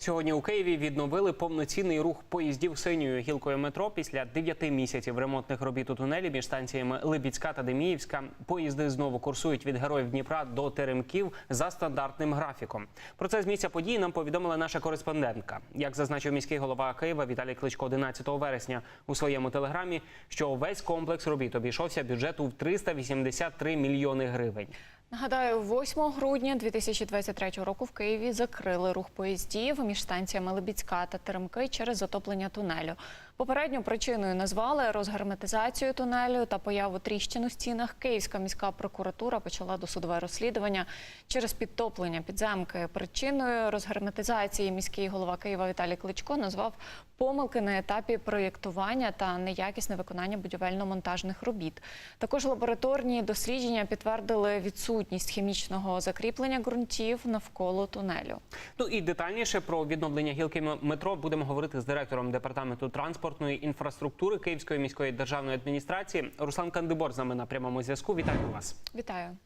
Сьогодні у Києві відновили повноцінний рух поїздів синьою гілкою метро після 9 місяців ремонтних робіт у тунелі між станціями Либіцька та Деміївська. Поїзди знову курсують від героїв Дніпра до Теремків за стандартним графіком. Про це з місця події нам повідомила наша кореспондентка. Як зазначив міський голова Києва Віталій Кличко 11 вересня у своєму телеграмі, що весь комплекс робіт обійшовся бюджету в 383 мільйони гривень. Нагадаю, 8 грудня 2023 року в Києві закрили рух поїздів між станціями Лебідська та Теремки через затоплення тунелю. Попередньо причиною назвали розгерметизацію тунелю та появу тріщин у стінах. Київська міська прокуратура почала досудове розслідування через підтоплення підземки. Причиною розгерметизації міський голова Києва Віталій Кличко назвав помилки на етапі проєктування та неякісне виконання будівельно-монтажних робіт. Також лабораторні дослідження підтвердили відсутність хімічного закріплення ґрунтів навколо тунелю. Ну і детальніше про відновлення гілки метро будемо говорити з директором департаменту транспортної інфраструктури Київської міської державної адміністрації. Руслан Кандибор з нами на прямому зв'язку. Вітаю вас. Вітаю.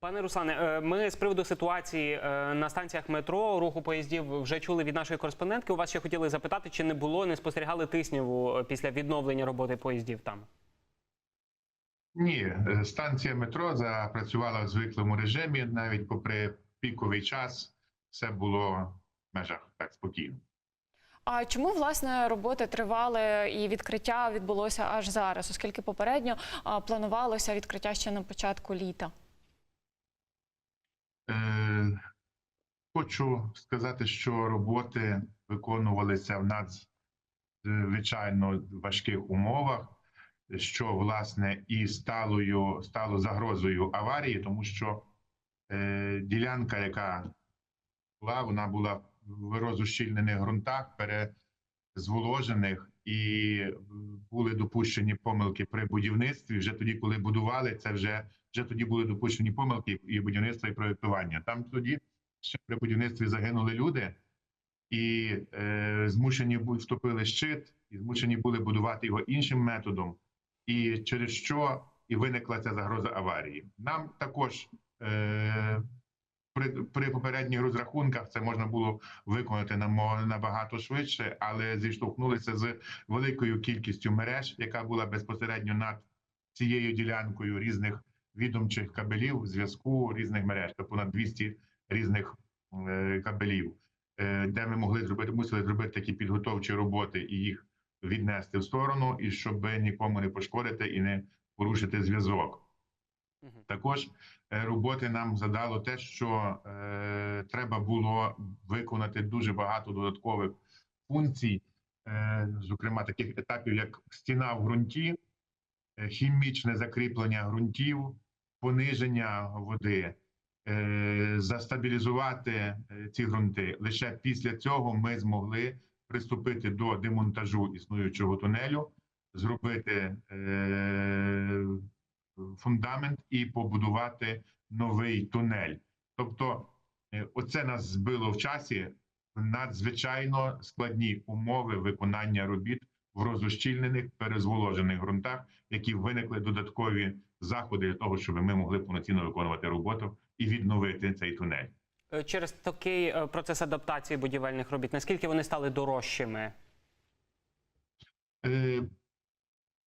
Пане Руслане, е, ми з приводу ситуації е, на станціях метро руху поїздів вже чули від нашої кореспондентки. У вас ще хотіли запитати, чи не було, не спостерігали тисняву е, після відновлення роботи поїздів там. Ні, станція метро запрацювала в звиклому режимі. Навіть попри піковий час, все було в межах так спокійно. А чому власне роботи тривали і відкриття відбулося аж зараз, оскільки попередньо планувалося відкриття ще на початку літа? Е, хочу сказати, що роботи виконувалися в надзвичайно важких умовах, що власне і сталою стало загрозою аварії, тому що е, ділянка, яка була, вона була в розущільнених ґрунтах, перезволожених, і були допущені помилки при будівництві. Вже тоді, коли будували, це вже вже тоді були допущені помилки і будівництва і проєктування. Там тоді ще при будівництві загинули люди, і е, змушені були вступили щит, і змушені були будувати його іншим методом, і через що і виникла ця загроза аварії. Нам також е, при, при попередніх розрахунках це можна було виконати набагато швидше, але зіштовхнулися з великою кількістю мереж, яка була безпосередньо над цією ділянкою різних відомчих кабелів, зв'язку різних мереж, тобто понад 200 різних е, кабелів, е, де ми могли зробити, мусили зробити такі підготовчі роботи і їх віднести в сторону, і щоб нікому не пошкодити і не порушити зв'язок. Також е, роботи нам задало те, що е, треба було виконати дуже багато додаткових функцій, е, зокрема таких етапів, як стіна в ґрунті, е, хімічне закріплення ґрунтів, пониження води, е, застабілізувати е, ці ґрунти. Лише після цього ми змогли приступити до демонтажу існуючого тунелю, зробити е, фундамент і побудувати новий тунель. Тобто, е, оце нас збило в часі надзвичайно складні умови виконання робіт в розущільнених перезволожених ґрунтах, які виникли додаткові заходи для того, щоб ми могли повноцінно виконувати роботу і відновити цей тунель. Е, Через такий е, процес адаптації будівельних робіт, наскільки вони стали дорожчими?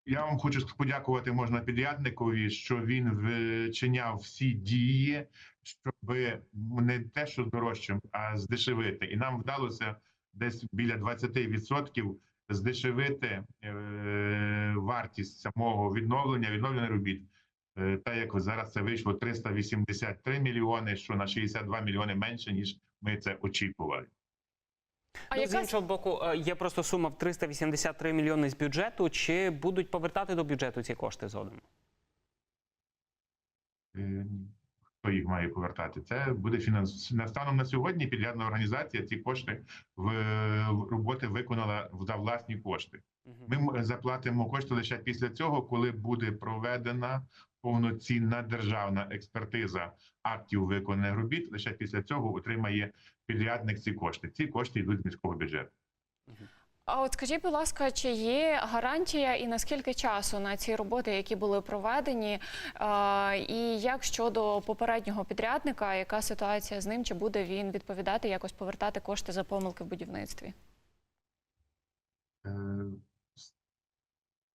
Я вам хочу подякувати можна підрядникові, що він вчиняв всі дії, щоб не те, що дорожчим, а здешевити. І нам вдалося десь біля 20% здешевити е, вартість самого відновлення, відновлення робіт. Е, Та як зараз це вийшло 383 мільйони, що на 62 мільйони менше ніж ми це очікували. А ну, з іншого боку, е, є просто сума в 383 мільйони з бюджету. Чи будуть повертати до бюджету ці кошти згодом? Е, Хто їх має повертати? Це буде фінанс... Станом на сьогодні. Підрядна організація ці кошти в роботи виконала за власні кошти. Ми заплатимо кошти лише після цього, коли буде проведена повноцінна державна експертиза актів виконаних робіт. Лише після цього отримає підрядник ці кошти. Ці кошти йдуть з міського бюджету. А от скажіть, будь ласка, чи є гарантія і наскільки часу на ці роботи, які були проведені? І як щодо попереднього підрядника, яка ситуація з ним? Чи буде він відповідати, якось повертати кошти за помилки в будівництві? Е,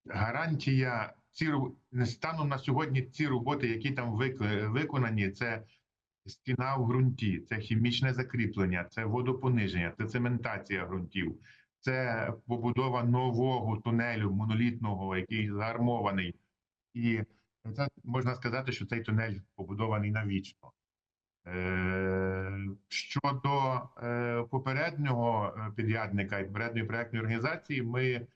гарантія ці станом на сьогодні ці роботи, які там вик- виконані, це стіна в ґрунті, це хімічне закріплення, це водопониження, це цементація ґрунтів, це побудова нового тунелю монолітного, який заармований. І це можна сказати, що цей тунель побудований навічно. Е, Щодо е, попереднього е, підрядника і попередньої проектної організації, ми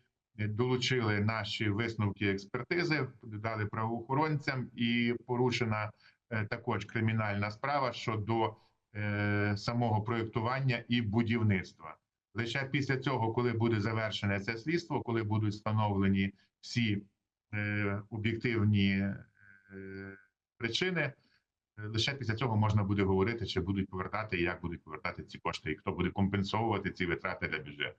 долучили наші висновки експертизи, дали правоохоронцям, і порушена е, також кримінальна справа щодо е, самого проєктування і будівництва. Лише після цього, коли буде завершене це слідство, коли будуть встановлені всі е, об'єктивні причини, лише після цього можна буде говорити, чи будуть повертати і як будуть повертати ці кошти, і хто буде компенсовувати ці витрати для бюджету.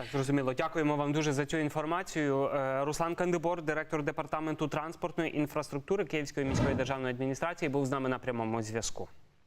Так, зрозуміло. Дякуємо вам дуже за цю інформацію. Е, Руслан Кандибор, директор департаменту транспортної інфраструктури Київської міської державної адміністрації, був з нами на прямому зв'язку.